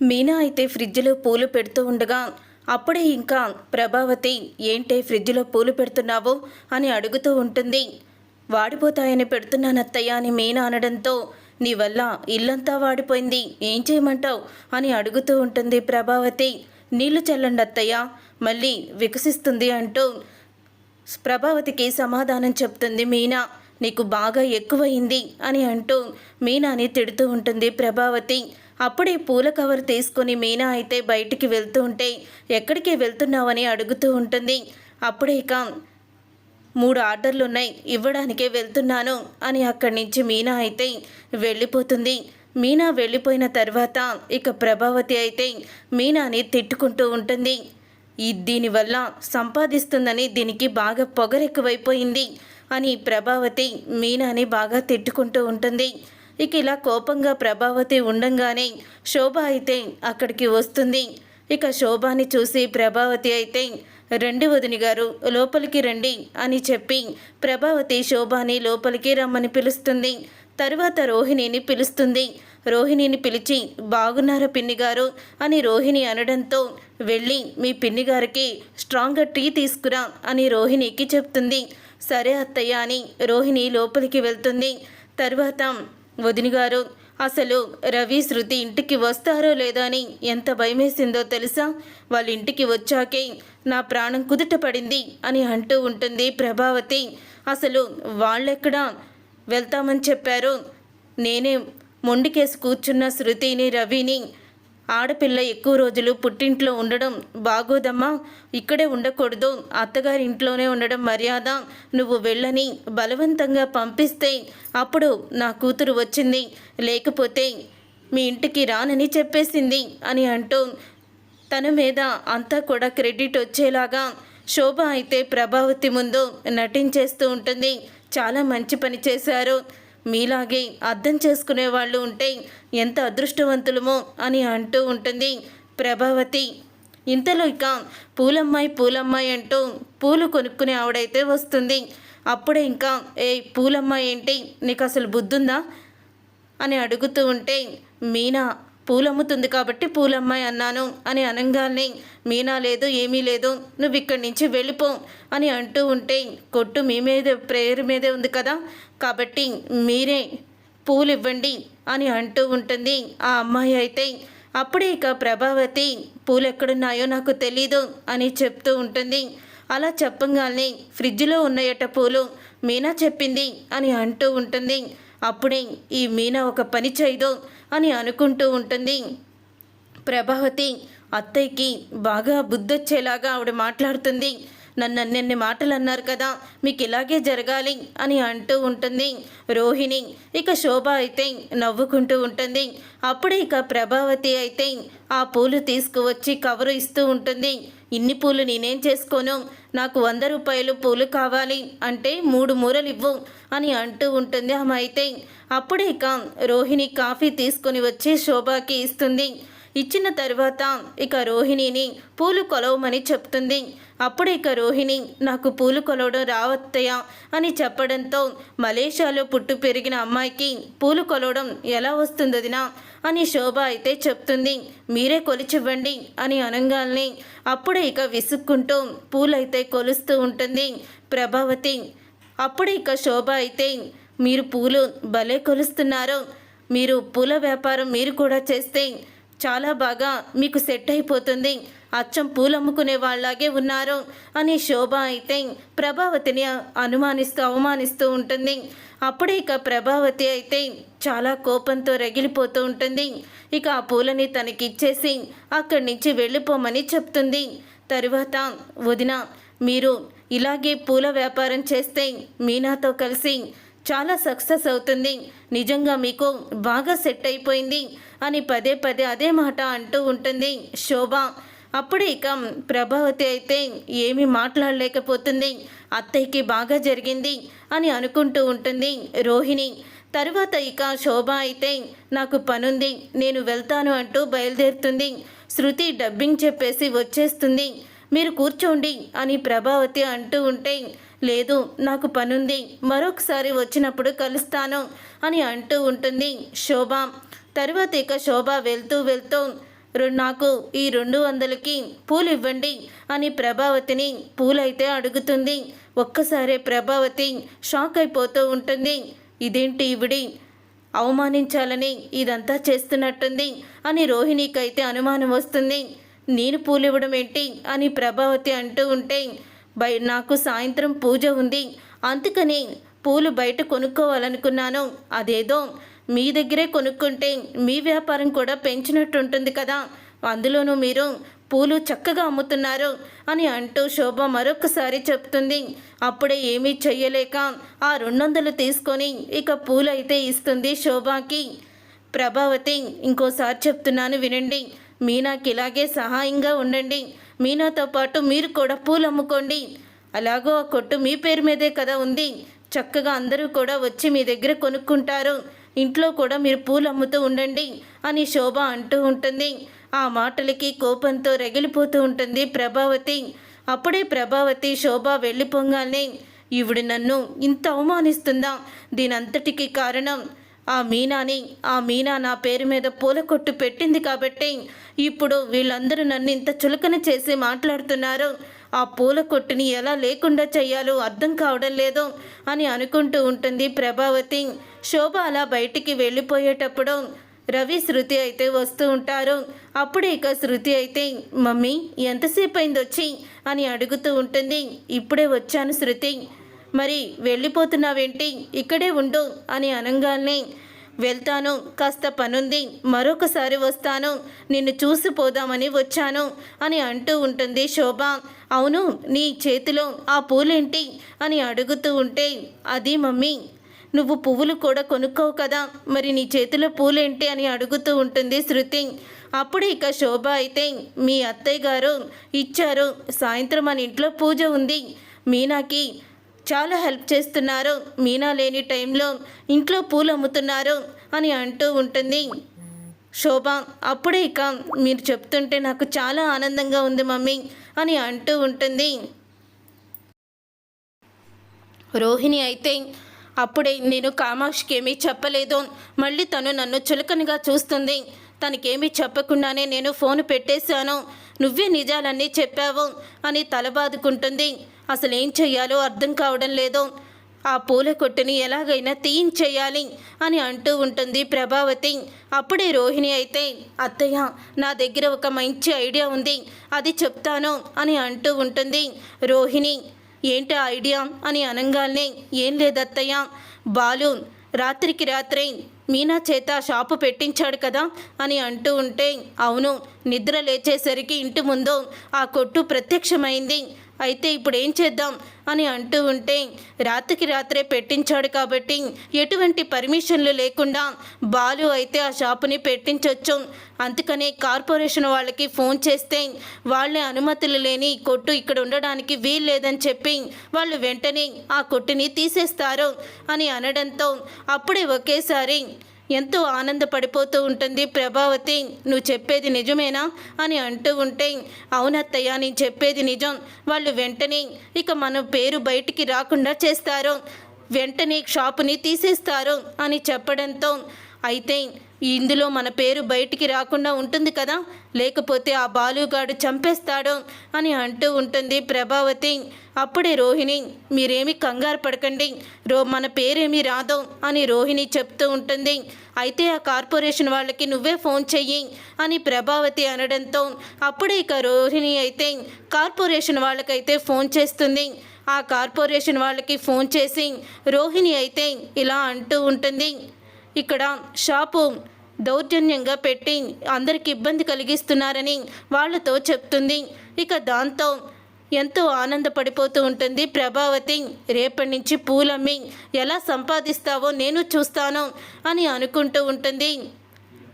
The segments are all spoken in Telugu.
మీనా అయితే ఫ్రిడ్జ్లో పూలు పెడుతూ ఉండగా అప్పుడే ఇంకా ప్రభావతి ఏంటే ఫ్రిడ్జ్లో పూలు పెడుతున్నావు? అని అడుగుతూ ఉంటుంది. వాడిపోతాయని పెడుతున్నానత్తయ్య అని మీనా అనడంతో నీ వల్ల ఇల్లంతా వాడిపోయింది ఏం చేయమంటావు? అని అడుగుతూ ఉంటుంది ప్రభావతి. నీళ్ళు చల్లండి అత్తయ్య మళ్ళీ వికసిస్తుంది అంటూ ప్రభావతికి సమాధానం చెప్తుంది మీనా. నీకు బాగా ఎక్కువయింది అని అంటూ మీనాని తిడుతూ ఉంటుంది ప్రభావతి. అప్పుడే పూల కవర్ తీసుకొని మీనా అయితే బయటికి వెళ్తూ ఉంటే ఎక్కడికి వెళ్తున్నావని అడుగుతూ ఉంటుంది. అప్పుడే ఇక మూడు ఆర్డర్లు ఉన్నాయి ఇవ్వడానికే వెళ్తున్నాను అని అక్కడి నుంచి మీనా అయితే వెళ్ళిపోతుంది. మీనా వెళ్ళిపోయిన తర్వాత ఇక ప్రభావతి అయితే మీనాని తిట్టుకుంటూ ఉంటుంది. ఈ దీనివల్ల సంపాదిస్తుందని దీనికి బాగా పొగరెక్కువైపోయింది అని ప్రభావతి మీనాని బాగా తిట్టుకుంటూ ఉంటుంది. ఇక ఇలా కోపంగా ప్రభావతి ఉండంగానే శోభ అయితే అక్కడికి వస్తుంది. ఇక శోభాని చూసి ప్రభావతి అయితే రండి వదిని గారు లోపలికి రండి అని చెప్పి ప్రభావతి శోభాని లోపలికి రమ్మని పిలుస్తుంది. తరువాత రోహిణిని పిలుస్తుంది. రోహిణిని పిలిచి బాగున్నారా పిన్ని గారు అని రోహిణి అనడంతో వెళ్ళి మీ పిన్ని గారికి స్ట్రాంగ్గా టీ తీసుకురా అని రోహిణికి చెప్తుంది. సరే అత్తయ్య అని రోహిణి లోపలికి వెళ్తుంది. తర్వాత వదిని గారు అసలు రవి శృతి ఇంటికి వస్తారో లేదో అని ఎంత భయమేసిందో తెలుసా? వాళ్ళ ఇంటికి వచ్చాకే నా ప్రాణం కుదుట పడింది అని అంటూ ఉంటుంది ప్రభావతి. అసలు వాళ్ళెక్కడ? వెళ్తామని చెప్పారు. నేనే మొండికేసి కూర్చున్న శృతిని రవిని ఆడపిల్ల ఎక్కువ రోజులు పుట్టింట్లో ఉండడం బాగోదమ్మా ఇక్కడే ఉండకూడదు. అత్తగారి ఇంట్లోనే ఉండడం మర్యాద. నువ్వు వెళ్ళని బలవంతంగా పంపిస్తే అప్పుడు నా కూతురు వచ్చింది. లేకపోతే మీ ఇంటికి రానని చెప్పేసింది అని అంటూ తన మీద అంతా కూడా క్రెడిట్ వచ్చేలాగా శోభ అయితే ప్రభావతి ముందు నటించేస్తూ ఉంటుంది. చాలా మంచి పని చేశారు. మీలాగే అర్థం చేసుకునే వాళ్ళు ఉంటే ఎంత అదృష్టవంతులమో అని అంటూ ఉంటుంది ప్రభావతి. ఇంతలో ఇక పూలమ్మాయి పూలమ్మాయి అంటూ పూలు కొనుక్కునే ఆవిడైతే వస్తుంది. అప్పుడే ఇంకా ఏ పూలమ్మాయి ఏంటి? నీకు అసలు బుద్ధుందా? అని అడుగుతూ ఉంటే మీనా పూలమ్ముతుంది కాబట్టి పూలమ్మాయి అన్నాను అని అనగానే మీనా లేదు ఏమీ లేదు నువ్వు ఇక్కడి నుంచి వెళ్ళిపో అని అంటూ ఉంటే కొట్టు మీ మీద ప్రేయర్ మీదే ఉంది కదా కాబట్టి మీరే పూలు ఇవ్వండి అని అంటూ ఉంటుంది ఆ అమ్మాయి అయితే. అప్పుడే ఇక ప్రభావతి పూలు ఎక్కడున్నాయో నాకు తెలీదు అని చెప్తూ ఉంటుంది. అలా చెప్పగానే ఫ్రిడ్జ్లో ఉన్నాయట పూలు మీనా చెప్పింది అని అంటూ ఉంటుంది. అప్పుడే ఈ మీనా ఒక పని చేయదు అని అనుకుంటూ ఉంటుంది. ప్రభావతి అత్తయ్యకి బాగా బుద్ధొచ్చేలాగా ఆవిడ మాట్లాడుతుంది. నన్ను అన్నెన్ని మాటలు అన్నారు కదా మీకు ఇలాగే జరగాలి అని అంటూ ఉంటుంది. రోహిణి ఇక శోభ అయితే నవ్వుకుంటూ ఉంటుంది. అప్పుడే ఇక ప్రభావతి అయితే ఆ పూలు తీసుకువచ్చి కవరు ఇస్తూ ఉంటుంది. ఇన్ని పూలు నేనేం చేసుకోను? నాకు వంద రూపాయలు పూలు కావాలి అంటే మూడు మూరలు ఇవ్వు అని అంటూ ఉంటుంది. ఆమె అయితే అప్పుడే ఇక రోహిణి కాఫీ తీసుకొని వచ్చి శోభాకి ఇస్తుంది. ఇచ్చిన తర్వాత ఇక రోహిణిని పూలు కొలవమని చెప్తుంది. అప్పుడు ఇక రోహిణి నాకు పూలు కొలవడం రావత్తయా అని చెప్పడంతో మలేషియాలో పుట్టు పెరిగిన అమ్మాయికి పూలు కొలవడం ఎలా వస్తుందదినా అని శోభ అయితే చెప్తుంది. మీరే కొలిచివ్వండి అని అనంగాల్ని అప్పుడే ఇక విసుక్కుంటూ పూలైతే కొలుస్తూ ఉంటుంది ప్రభావతి. అప్పుడే ఇక శోభ అయితే మీరు పూలు భలే కొలుస్తున్నారు. మీరు పూల వ్యాపారం మీరు కూడా చేస్తే చాలా బాగా మీకు సెట్ అయిపోతుంది. అచ్చం పూలమ్ముకునే వాళ్ళలాగే ఉన్నారు అని శోభ అయితే ప్రభావతిని అనుమానిస్తూ అవమానిస్తూ ఉంటుంది. అప్పుడే ఇక ప్రభావతి అయితే చాలా కోపంతో రగిలిపోతూ ఉంటుంది. ఇక ఆ పూలని తనకిచ్చేసి అక్కడి నుంచి వెళ్ళిపోమని చెప్తుంది. తరువాత వదిన మీరు ఇలాగే పూల వ్యాపారం చేస్తే మీనాతో కలిసి చాలా సక్సెస్ అవుతుంది. నిజంగా మీకు బాగా సెట్ అయిపోయింది అని పదే పదే అదే మాట అంటూ ఉంటుంది శోభ. అప్పుడు ఇక ప్రభావతి అయితే ఏమీ మాట్లాడలేకపోతుంది. అత్తయ్యకి బాగా జరిగింది అని అనుకుంటూ ఉంటుంది రోహిణి. తరువాత ఇక శోభ అయితే నాకు పనుంది నేను వెళ్తాను అంటూ బయలుదేరుతుంది. శృతి డబ్బింగ్ చెప్పేసి వచ్చేస్తుంది. మీరు కూర్చోండి అని ప్రభావతి అంటూ ఉంటే లేదు నాకు పనుంది. మరొకసారి వచ్చినప్పుడు కలుస్తాను అని అంటూ ఉంటుంది శోభ. తర్వాత ఇక శోభ వెళ్తూ వెళ్తూ నాకు ఈ రెండు వందలకి పూలు ఇవ్వండి అని ప్రభావతిని పూలైతే అడుగుతుంది. ఒక్కసారే ప్రభావతి షాక్ అయిపోతూ ఉంటుంది. ఇదేంటి ఇవిడి అవమానించాలని ఇదంతా చేస్తున్నట్టుంది అని రోహిణికైతే అనుమానం వస్తుంది. నేను పూలు ఇవ్వడం ఏంటి అని ప్రభావతి అంటూ ఉంటే బై నాకు సాయంత్రం పూజ ఉంది. అందుకని పూలు బయట కొనుక్కోవాలనుకున్నాను. అదేదో మీ దగ్గరే కొనుక్కుంటే మీ వ్యాపారం కూడా పెంచినట్టు ఉంటుంది కదా. అందులోనూ మీరు పూలు చక్కగా అమ్ముతున్నారు అని అంటూ శోభ మరొకసారి చెప్తుంది. అప్పుడే ఏమీ చెయ్యలేక ఆ రెండు వందలు తీసుకొని ఇక పూలైతే ఇస్తుంది శోభకి. ప్రభావతి ఇంకోసారి చెప్తున్నాను వినండి. మీనాకి ఇలాగే సహాయంగా ఉండండి. మీనాతో పాటు మీరు కూడా పూలు అమ్ముకోండి. అలాగో ఆ కొట్టు మీ పేరు మీదే కదా ఉంది. చక్కగా అందరూ కూడా వచ్చి మీ దగ్గర కొనుక్కుంటారు. ఇంట్లో కూడా మీరు పూలు అమ్ముతూ ఉండండి అని శోభ అంటూ ఉంటుంది. ఆ మాటలకి కోపంతో రగిలిపోతూ ఉంటుంది ప్రభావతి. అప్పుడే ప్రభావతి శోభ వెళ్ళిపోగానే ఈవిడ నన్ను ఇంత అవమానిస్తుందా? దీనంతటికి కారణం ఆ మీనాని ఆ మీనా నా పేరు మీద పూల కొట్టు పెట్టింది కాబట్టి ఇప్పుడు వీళ్ళందరూ నన్ను ఇంత చులకన చేసి మాట్లాడుతున్నారు. ఆ పూల కొట్టుని ఎలా లేకుండా చేయాలో అర్థం కావడం లేదు అని అనుకుంటూ ఉంటుంది ప్రభావతి. శోభ అలా బయటికి వెళ్ళిపోయేటప్పుడు రవి శృతి అయితే వస్తూ ఉంటారు. అప్పుడే ఇక శృతి అయితే మమ్మీ ఎంతసేపు అయింది వచ్చి అని అడుగుతూ ఉంటుంది. ఇప్పుడే వచ్చాను శృతి. మరి వెళ్ళిపోతున్నావేంటి? ఇక్కడే ఉండు అని అనగానే వెళ్తాను. కాస్త పనుంది. మరొకసారి వస్తాను. నిన్ను చూసి పోదామని వచ్చాను అని అంటూ ఉంటుంది శోభ. అవును నీ చేతిలో ఆ పూలేంటి? అని అడుగుతూ ఉంటే అది మమ్మీ. నువ్వు పువ్వులు కూడా కొనుక్కోవు కదా? మరి నీ చేతిలో పూలేంటి? అని అడుగుతూ ఉంటుంది శృతి. అప్పుడు ఇక శోభ అయితే మీ అత్తయ్య గారు ఇచ్చారు. సాయంత్రం మన ఇంట్లో పూజ ఉంది. మీనాకి చాలా హెల్ప్ చేస్తున్నారు. మీనా లేని టైంలో ఇంట్లో పూలు అమ్ముతున్నారు అని అంటూ ఉంటుంది. శోభ అప్పుడే ఇక మీరు చెప్తుంటే నాకు చాలా ఆనందంగా ఉంది మమ్మీ అని అంటూ ఉంటుంది. రోహిణి అయితే అప్పుడే నేను కామాక్షికి ఏమీ చెప్పలేదు. మళ్ళీ తను నన్ను చులకనగా చూస్తుంది. తనకేమీ చెప్పకుండానే నేను ఫోన్ పెట్టేశాను. నువ్వే నిజాలన్నీ చెప్పావు అని తలబాదుకుంటుంది. అసలు ఏం చెయ్యాలో అర్థం కావడం లేదు. ఆ పూల కొట్టుని ఎలాగైనా తీయించేయాలి అని అంటూ ఉంటుంది ప్రభావతి. అప్పుడే రోహిణి అయితే అత్తయ్య నా దగ్గర ఒక మంచి ఐడియా ఉంది. అది చెప్తాను అని అంటూ ఉంటుంది రోహిణి. ఏంటి ఐడియా? అని అనగానే ఏం లేదత్తయ్య. బాలు రాత్రికి రాత్రి మీనా చేత షాపు పెట్టించాడు కదా అని అంటూ ఉంటే అవును నిద్ర లేచేసరికి ఇంటి ముందు ఆ కొట్టు ప్రత్యక్షమైంది. అయితే ఇప్పుడు ఏం చేద్దాం? అని అంటూ ఉంటే రాత్రికి రాత్రే పెట్టించాడు కాబట్టి ఎటువంటి పర్మిషన్లు లేకుండా బాలు అయితే ఆ షాపుని పెట్టించవచ్చు అందుకనే కార్పొరేషన్ వాళ్ళకి ఫోన్ చేస్తే వాళ్ళే అనుమతులు లేని ఈ కొట్టు ఇక్కడ ఉండడానికి వీలు లేదని చెప్పి వాళ్ళు వెంటనే ఆ కొట్టుని తీసేస్తారు అని అనడంతో అప్పుడే ఒకేసారి ఎంతో ఆనందపడిపోతూ ఉంటుంది. ప్రభావతి నువ్వు చెప్పేది నిజమేనా? అని అంటూ ఉంటే అవునత్తయ్య నేను చెప్పేది నిజం. వాళ్ళు వెంటనే ఇక మన పేరు బయటికి రాకుండా చేస్తారు. వెంటనే షాపుని తీసేస్తారు అని చెప్పడంతో అయితే ఇందులో మన పేరు బయటికి రాకుండా ఉంటుంది కదా? లేకపోతే ఆ బాలుగాడు చంపేస్తాడు అని అంటూ ఉంటుంది ప్రభావతి. అప్పుడే రోహిణి మీరేమి కంగారు పడకండి. రో మన పేరేమీ రాదు అని రోహిణి చెప్తూ ఉంటుంది. అయితే ఆ కార్పొరేషన్ వాళ్ళకి నువ్వే ఫోన్ చెయ్యి అని ప్రభావతి అనడంతో అప్పుడే ఇక రోహిణి అయితే కార్పొరేషన్ వాళ్ళకైతే ఫోన్ చేస్తుంది. ఆ కార్పొరేషన్ వాళ్ళకి ఫోన్ చేసి రోహిణి అయితే ఇలా అంటూ ఉంటుంది. ఇక్కడ షాపు దౌర్జన్యంగా పెట్టి అందరికి ఇబ్బంది కలిగిస్తున్నారని వాళ్ళతో చెప్తుంది. ఇక దాంతో ఎంతో ఆనందపడిపోతూ ఉంటుంది. ప్రభావతి రేపటి నుంచి పూలమ్మి ఎలా సంపాదిస్తావో నేను చూస్తాను అని అనుకుంటూ ఉంటుంది.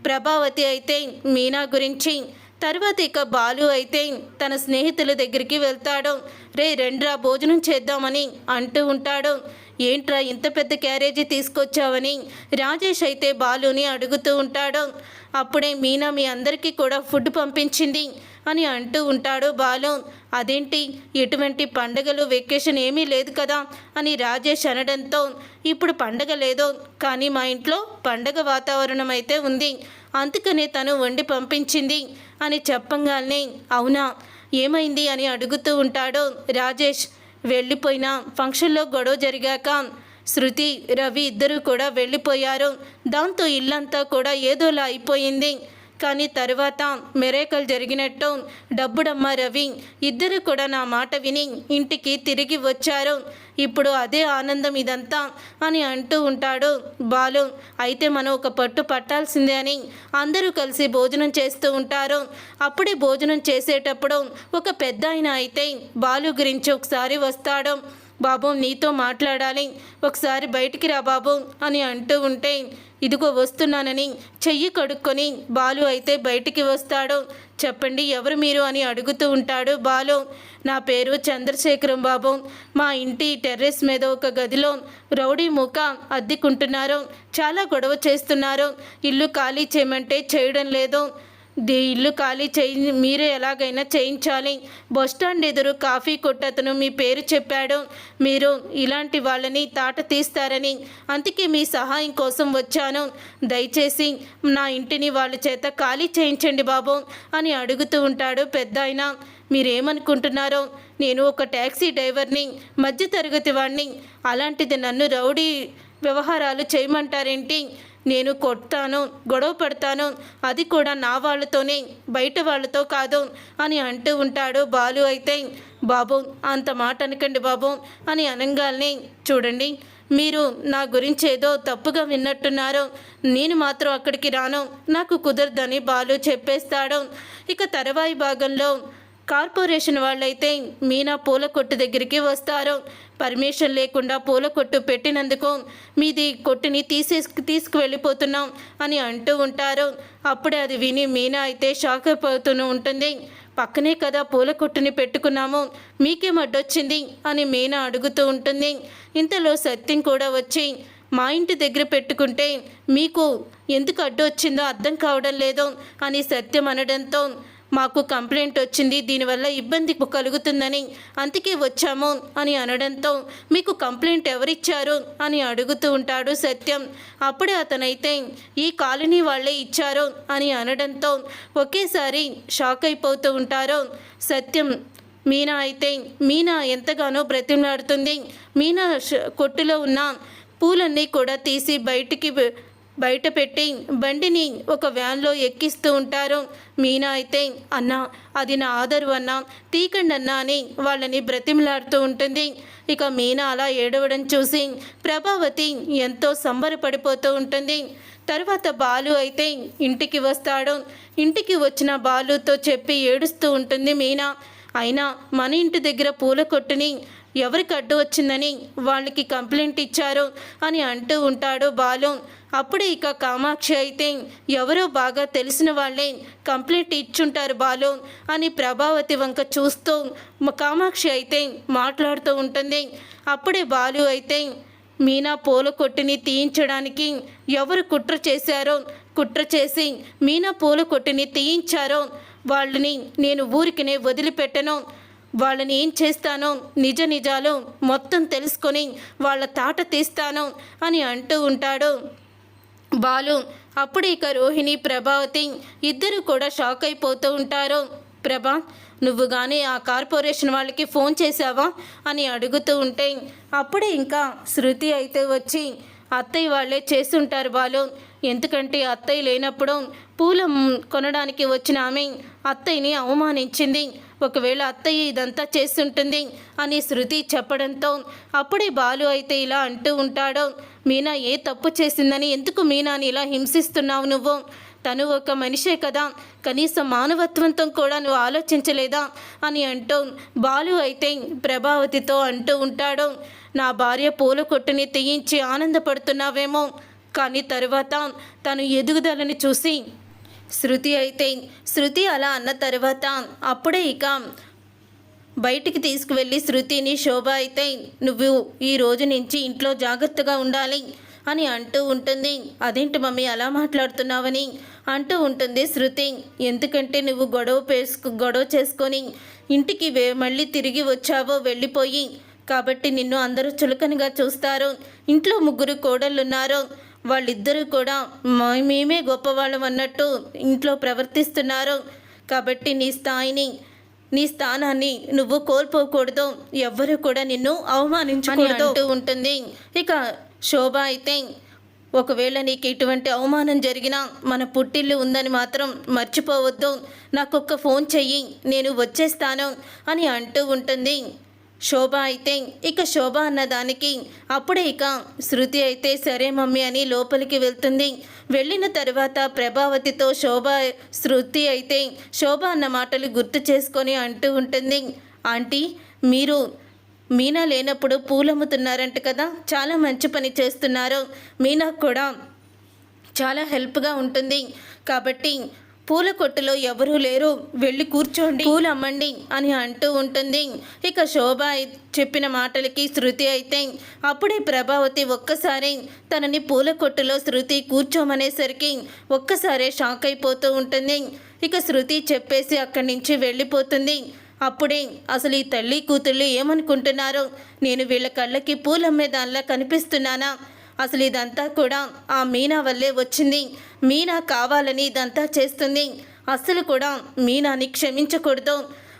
ప్రభావతి అయితే మీనా గురించి తర్వాత ఇక బాలు అయితే తన స్నేహితుల దగ్గరికి వెళ్తాడు. రే రెండ్రా భోజనం చేద్దామని అంటూ ఉంటాడు. ఏంట్రా ఇంత పెద్ద క్యారేజీ తీసుకొచ్చావని? రాజేష్ అయితే బాలుని అడుగుతూ ఉంటాడు. అప్పుడే మీనా మీ అందరికీ కూడా ఫుడ్ పంపించింది అని అంటూ ఉంటాడు బాలు. అదేంటి? ఎటువంటి పండగలు వెకేషన్ ఏమీ లేదు కదా అని రాజేష్ అనడంతో ఇప్పుడు పండగ లేదు కానీ మా ఇంట్లో పండగ వాతావరణం అయితే ఉంది. అందుకనే తను వండి పంపించింది అని చెప్పంగానే అవునా? ఏమైంది అని అడుగుతూ ఉంటాడు రాజేష్. వెళ్ళిపోయిన ఫంక్షన్లో గొడవ జరిగాక శృతి రవి ఇద్దరూ కూడా వెళ్ళిపోయారు. దాంతో ఇల్లంతా కూడా ఏదోలా అయిపోయింది. కానీ తరువాత మెరేకల్ జరిగినట్టు డబ్బుడమ్మ రవి ఇద్దరు కూడా నా మాట విని ఇంటికి తిరిగి వచ్చారు. ఇప్పుడు అదే ఆనందం ఇదంతా అని అంటూ ఉంటాడు బాలు. అయితే మనం ఒక పట్టు పట్టాల్సిందే అని అందరూ కలిసి భోజనం చేస్తూ ఉంటారు. అప్పుడే భోజనం చేసేటప్పుడు ఒక పెద్ద ఆయన అయితే బాలు గురించి ఒకసారి వస్తాడు. బాబు నీతో మాట్లాడాలి. ఒకసారి బయటికి రా బాబు అని అంటూ ఉంటే ఇదిగో వస్తున్నానని చెయ్యి కడుక్కొని బాలు అయితే బయటికి వస్తాడు. చెప్పండి ఎవరు మీరు అని అడుగుతూ ఉంటాడు బాలు. నా పేరు చంద్రశేఖరం బాబు. మా ఇంటి టెర్రస్ మీద ఒక గదిలో రౌడీ మూక అద్దెకుంటున్నారు. చాలా గొడవ చేస్తున్నారు. ఇల్లు ఖాళీ చేయమంటే చేయడం లేదు. ది ఇల్లు ఖాళీ చేయి మీరే ఎలాగైనా చేయించాలి. బస్ స్టాండ్ ఎదురు కాఫీ కొట్టతను మీ పేరు చెప్పాడు. మీరు ఇలాంటి వాళ్ళని తాట తీస్తారని. అందుకే మీ సహాయం కోసం వచ్చాను. దయచేసి నా ఇంటిని వాళ్ళ చేత ఖాళీ చేయించండి బాబు అని అడుగుతూ ఉంటాడు పెద్ద ఆయన మీరేమనుకుంటున్నారో? నేను ఒక ట్యాక్సీ డ్రైవర్ని మధ్యతరగతి వాడిని అలాంటిది నన్ను రౌడీ వ్యవహారాలు చేయమంటారేంటి? నేను కొడతాను గొడవ పడతాను. అది కూడా నా వాళ్ళతోనే బయట వాళ్ళతో కాదు అని అంటూ ఉంటాడు బాలు అయితే. బాబు అంత మాట అనకండి బాబు అని అనగాల్ని చూడండి మీరు నా గురించి ఏదో తప్పుగా విన్నట్టున్నారు. నేను మాత్రం అక్కడికి రాను. నాకు కుదరదని బాలు చెప్పేస్తాడు. ఇక తర్వాయి భాగంలో కార్పొరేషన్ వాళ్ళైతే మీనా పూల కొట్టు దగ్గరికి వస్తారు. పర్మిషన్ లేకుండా పూల కొట్టు పెట్టినందుకు మీది కొట్టుని తీసే తీసుకువెళ్ళిపోతున్నాం అని అంటూ ఉంటారు. అప్పుడే అది విని మీనా అయితే షాక్ అయిపోతూనే ఉంటుంది. పక్కనే కదా పూల కొట్టుని పెట్టుకున్నాము. మీకేం అడ్డొచ్చింది? అని మీనా అడుగుతూ ఉంటుంది. ఇంతలో సత్యం కూడా వచ్చి మా ఇంటి దగ్గర పెట్టుకుంటే మీకు ఎందుకు అడ్డు వచ్చిందో అర్థం కావడం లేదు అని సత్యం అనడంతో మాకు కంప్లైంట్ వచ్చింది దీనివల్ల ఇబ్బంది కలుగుతుందని అందుకే వచ్చాము అని అనడంతో మీకు కంప్లైంట్ ఎవరిచ్చారు అని అడుగుతూ ఉంటాడు సత్యం. అప్పుడే అతనైతే ఈ కాలనీ వాళ్ళే ఇచ్చారు అని అనడంతో ఒకేసారి షాక్ అయిపోతూ ఉంటారు. సత్యం మీనా అయితే మీనా ఎంతగానో బ్రతిమలాడుతుంది. మీనా కొట్టులో ఉన్న పూలన్నీ కూడా తీసి బయటికి బయట పెట్టి బండిని ఒక వ్యాన్లో ఎక్కిస్తూ ఉంటారు. మీనా అయితే అన్నా అది నా ఆదరు అన్నా తీకండి అన్నా అని వాళ్ళని బ్రతిమలాడుతూ ఉంటుంది. ఇక మీనా అలా ఏడవడం చూసి ప్రభావతి ఎంతో సంబరపడిపోతూ ఉంటుంది. తర్వాత బాలు అయితే ఇంటికి వస్తాడు. ఇంటికి వచ్చిన బాలుతో చెప్పి ఏడుస్తూ ఉంటుంది మీనా. అయినా మన ఇంటి దగ్గర పూల కొట్టుని ఎవరికి అడ్డు వచ్చిందని వాళ్ళకి కంప్లైంట్ ఇచ్చారు అని అంటూ ఉంటాడు బాలు. అప్పుడే ఇక కామాక్షి అయితే ఎవరో బాగా తెలిసిన వాళ్ళే కంప్లైంట్ ఇచ్చుంటారు బాలు అని ప్రభావతి వంక చూస్తూ కామాక్షి అయితే మాట్లాడుతూ ఉంటుంది. అప్పుడే బాలు అయితే మీనా పూల కొట్టుని తీయించడానికి ఎవరు కుట్ర చేశారో కుట్ర చేసి మీనా పూల కొట్టుని తీయించారో వాళ్ళని నేను ఊరికినే వదిలిపెట్టను. వాళ్ళని ఏం చేస్తానో నిజ నిజాలు మొత్తం తెలుసుకొని వాళ్ళ తాట తీస్తాను అని అంటూ ఉంటాడు. బాలు అప్పుడు ఇక రోహిణి ప్రభావతి ఇద్దరు కూడా షాక్ అయిపోతూ ఉంటారు. ప్రభా నువ్వు కానీ ఆ కార్పొరేషన్ వాళ్ళకి ఫోన్ చేశావా? అని అడుగుతూ ఉంటే అప్పుడే ఇంకా శృతి అయితే వచ్చి అత్తయ్య వాళ్ళే చేస్తుంటారు బాలు. ఎందుకంటే అత్తయ్య లేనప్పుడు పూల కొనడానికి వచ్చిన ఆమె అత్తయ్యని అవమానించింది. ఒకవేళ అత్తయ్య ఇదంతా చేస్తుంటుంది అని శృతి చెప్పడంతో అప్పుడే బాలు అయితే ఇలా అంటూ ఉంటాడు. మీనా ఏ తప్పు చేసిందని ఎందుకు మీనాని ఇలా హింసిస్తున్నావు నువ్వు? తను ఒక మనిషే కదా. కనీసం మానవత్వంతో కూడా నువ్వు ఆలోచించలేదా? అని అంటూ బాలు అయితే ప్రభావతితో అంటూ ఉంటాడు. నా భార్య పూల కొట్టుని తీయించి ఆనందపడుతున్నావేమో. కానీ తరువాత తను ఎదుగుదలని చూసి శృతి అయితే శృతి అలా అన్న తర్వాత అప్పుడే ఇక బయటికి తీసుకువెళ్ళి శృతిని శోభ అయితే నువ్వు ఈ రోజు నుంచి ఇంట్లో జాగ్రత్తగా ఉండాలి అని అంటూ ఉంటుంది. అదేంటి మమ్మీ అలా మాట్లాడుతున్నావని? అంటూ ఉంటుంది శృతి. ఎందుకంటే నువ్వు గొడవ పేసుకు గొడవ చేసుకొని ఇంటికి వే మళ్ళీ తిరిగి వచ్చావో వెళ్ళిపోయి. కాబట్టి నిన్ను అందరూ చులకనగా చూస్తారు. ఇంట్లో ముగ్గురు కోడళ్ళున్నారు. వాళ్ళిద్దరూ కూడా మేమే గొప్పవాళ్ళం అన్నట్టు ఇంట్లో ప్రవర్తిస్తున్నారు. కాబట్టి నీ స్థాయిని నీ స్థానాన్ని నువ్వు కోల్పోకూడదు. ఎవ్వరు కూడా నిన్ను అవమానించకూడదు. అంటూ ఉంటుంది. ఇక శోభ అయితే ఒకవేళ నీకు ఇటువంటి అవమానం జరిగినా మన పుట్టిల్లు ఉందని మాత్రం మర్చిపోవద్దు. నాకు ఒక్క ఫోన్ చెయ్యి నేను వచ్చేస్తాను అని అంటూ ఉంటుంది. శోభ అయితే ఇక శోభ అన్న దానికి అప్పుడే ఇక శృతి అయితే సరే మమ్మీ అని లోపలికి వెళ్తుంది. వెళ్ళిన తర్వాత ప్రభావతితో శోభ శృతి అయితే శోభ అన్న మాటలు గుర్తు చేసుకొని అంటూ ఉంటుంది. ఆంటీ మీరు మీనా లేనప్పుడు పూలమ్ముతున్నారంట కదా చాలా మంచి పని చేస్తున్నారు. మీనా కూడా చాలా హెల్ప్గా ఉంటుంది. కాబట్టి పూల కొట్టులో ఎవరూ లేరు. వెళ్ళి కూర్చోండి. పూలు అమ్మండి అని అంటూ ఉంటుంది. ఇక శోభ చెప్పిన మాటలకి శృతి అయితే అప్పుడే ప్రభావతి ఒక్కసారి తనని పూల కొట్టులో శృతి కూర్చోమనేసరికి ఒక్కసారే షాక్ అయిపోతూ ఉంటుంది. ఇక శృతి చెప్పేసి అక్కడి నుంచి వెళ్ళిపోతుంది. అప్పుడే అసలు ఈ తల్లి కూతుళ్ళు ఏమనుకుంటున్నారో? నేను వీళ్ళ కళ్ళకి పూలమ్మేదానిలా కనిపిస్తున్నానా? అసలు ఇదంతా కూడా ఆ మీనా వల్లే వచ్చింది. మీనా కావాలని ఇదంతా చేస్తుంది. అసలు కూడా మీనాని క్షమించకూడదు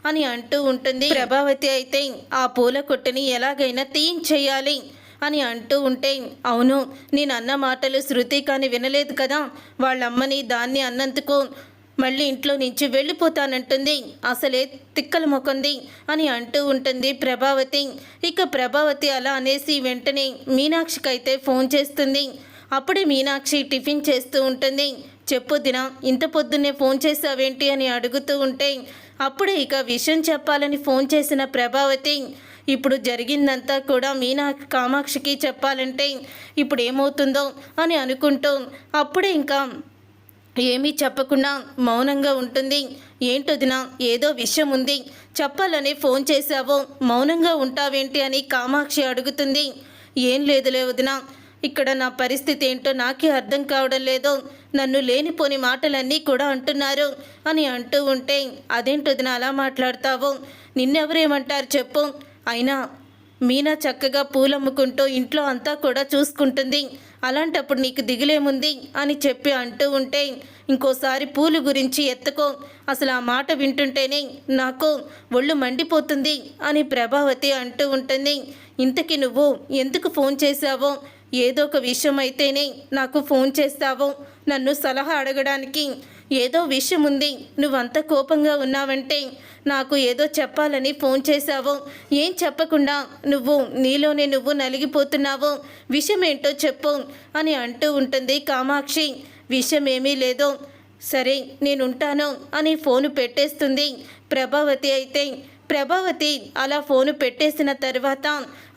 అని అంటూ ఉంటుంది. ప్రభావతి అయితే ఆ పూల కొట్టుని ఎలాగైనా తీయించేయాలి అని అంటూ ఉంటే అవును నేను అన్న మాటలు శృతి కానీ వినలేదు కదా. వాళ్ళమ్మని దాన్ని అన్నందుకు మళ్ళీ ఇంట్లో నుంచి వెళ్ళిపోతానంటుంది. అసలే తిక్కల మొకంది అని అంటూ ఉంటుంది ప్రభావతి. ఇక ప్రభావతి అలా అనేసి వెంటనే మీనాక్షికి అయితే ఫోన్ చేస్తుంది. అప్పుడే మీనాక్షి టిఫిన్ చేస్తూ ఉంటుంది. చెప్పు దిన ఇంత పొద్దున్నే ఫోన్ చేసావేంటి అని అడుగుతూ ఉంటే అప్పుడే ఇక విషయం చెప్పాలని ఫోన్ చేసిన ప్రభావతి ఇప్పుడు జరిగిందంతా కూడా మీనా కామాక్షికి చెప్పాలంటే ఇప్పుడు ఏమవుతుందో అని అనుకుంటూ అప్పుడే ఇంకా ఏమీ చెప్పకుండా మౌనంగా ఉంటుంది. ఏంటొదినా ఏదో విషయం ఉంది. చెప్పాలని ఫోన్ చేశావో మౌనంగా ఉంటావేంటి అని కామాక్షి అడుగుతుంది. ఏం లేదులే వదినా ఇక్కడ నా పరిస్థితి ఏంటో నాకే అర్థం కావడం లేదు. నన్ను లేనిపోని మాటలన్నీ కూడా అంటున్నారు అని అంటూ ఉంటే అదేంటొదినా అలా మాట్లాడతావు? నిన్నెవరేమంటారు చెప్పు. అయినా మీనా చక్కగా పూలమ్ముకుంటూ ఇంట్లో అంతా కూడా చూసుకుంటుంది. అలాంటప్పుడు నీకు దిగులేముంది అని చెప్పి అంటూ ఉంటే ఇంకోసారి పూలు గురించి ఎత్తుకో. అసలు ఆ మాట వింటుంటేనే నాకు ఒళ్ళు మండిపోతుంది అని ప్రభావతి అంటూ ఉంటుంది. ఇంతకి నువ్వు ఎందుకు ఫోన్ చేశావో? ఏదో ఒక విషయం అయితేనే నాకు ఫోన్ చేస్తావో? నన్ను సలహా అడగడానికి ఏదో విషయం ఉంది నువ్వంత కోపంగా ఉన్నావంటే నాకు ఏదో చెప్పాలని ఫోన్ చేశావు. ఏం చెప్పకుండా నువ్వు నీలోనే నువ్వు నలిగిపోతున్నావు. విషయం ఏంటో చెప్పు అని అంటూ ఉంటుంది కామాక్షి. విషయం ఏమీ లేదో. సరే నేనుంటాను అని ఫోను పెట్టేస్తుంది ప్రభావతి అయితే. ప్రభావతి అలా ఫోను పెట్టేసిన తర్వాత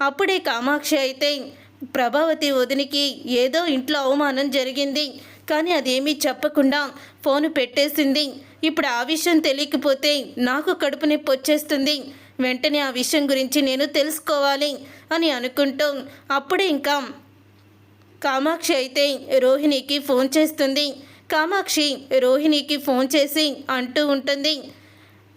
అప్పుడే కామాక్షి అయితే ప్రభావతి వదినికి ఏదో ఇంట్లో అవమానం జరిగింది. కానీ అదేమీ చెప్పకుండా ఫోను పెట్టేసింది. ఇప్పుడు ఆ విషయం తెలియకపోతే నాకు కడుపు నొప్పి వచ్చేస్తుంది. వెంటనే ఆ విషయం గురించి నేను తెలుసుకోవాలి అని అనుకుంటూ అప్పుడే ఇంకా కామాక్షి అయితే రోహిణికి ఫోన్ చేస్తుంది. కామాక్షి రోహిణికి ఫోన్ చేసి అంటూ ఉంటుంది.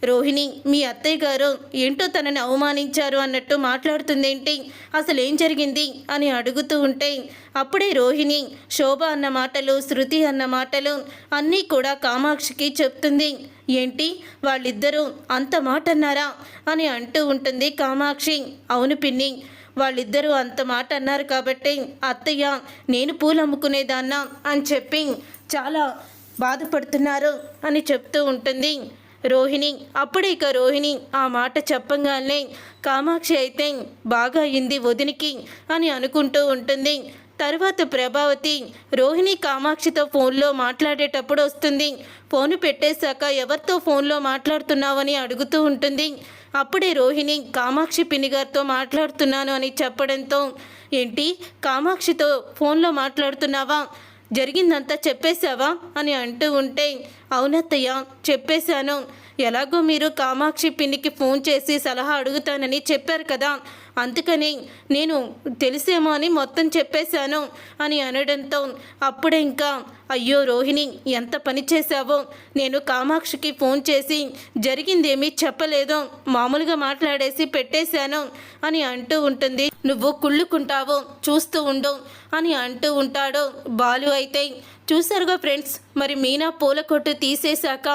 రోహిణి మీ అత్తయ్య గారు ఏంటో తనని అవమానించారు అన్నట్టు మాట్లాడుతుందేంటి? అసలు ఏం జరిగింది? అని అడుగుతూ ఉంటే అప్పుడే రోహిణి శోభ అన్న మాటలు శృతి అన్న మాటలు అన్నీ కూడా కామాక్షికి చెప్తుంది. ఏంటి? వాళ్ళిద్దరూ అంత మాట అన్నారా అని అంటూ ఉంటుంది కామాక్షి. అవును పిన్ని వాళ్ళిద్దరూ అంత మాట అన్నారు కాబట్టి అత్తయ్య నేను పూలు అమ్ముకునేదాన్నా అని చెప్పి చాలా బాధపడుతున్నారు అని చెప్తూ ఉంటుంది. రోహిణి అప్పుడే ఇక రోహిణి ఆ మాట చెప్పంగానే కామాక్షి అయితే బాగా అయింది వదినికి అని అనుకుంటూ ఉంటుంది. తర్వాత ప్రభావతి రోహిణి కామాక్షితో ఫోన్లో మాట్లాడేటప్పుడు వస్తుంది. ఫోను పెట్టేశాక ఎవరితో ఫోన్లో మాట్లాడుతున్నావని అడుగుతూ ఉంటుంది. అప్పుడే రోహిణి కామాక్షి పినిగారితో మాట్లాడుతున్నాను అని చెప్పడంతో ఏంటి కామాక్షితో ఫోన్లో మాట్లాడుతున్నావా? జరిగిందంతా చెప్పేశావా? అని అంటూ ఉంటే అవునత్తయ్య చెప్పేశాను. ఎలాగో మీరు కామాక్షి పిన్నికి ఫోన్ చేసి సలహా అడుగుతానని చెప్పారు కదా. అందుకని నేను తెలిసేమో అని మొత్తం చెప్పేశాను అని అనడంతో అప్పుడే ఇంకా అయ్యో రోహిణి ఎంత పని చేశావో? నేను కామాక్షికి ఫోన్ చేసి జరిగిందేమీ చెప్పలేదు. మామూలుగా మాట్లాడేసి పెట్టేశాను. అని అంటూ ఉంటుంది. నువ్వు కుళ్ళుకుంటావు చూస్తూ ఉండు అని అంటూ ఉంటాడు బాలు అయితే. చూశారుగా ఫ్రెండ్స్. మరి మీనా పూల కొట్టు తీసేశాక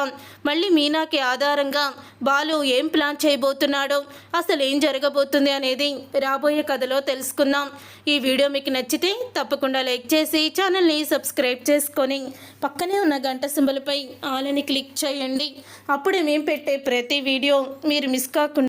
మళ్ళీ మీనాకి ఆధారంగా బాలు ఏం ప్లాన్ చేయబోతున్నాడో అసలు ఏం జరగబోతుంది అనేది రాబోయే కథలో తెలుసుకుందాం. ఈ వీడియో మీకు నచ్చితే తప్పకుండా లైక్ చేసి ఛానల్ని సబ్స్క్రైబ్ చేసుకొని పక్కనే ఉన్న గంట సింబల్పై ఆలని క్లిక్ చేయండి. అప్పుడే మేము పెట్టే ప్రతి వీడియో మీరు మిస్ కాకుండా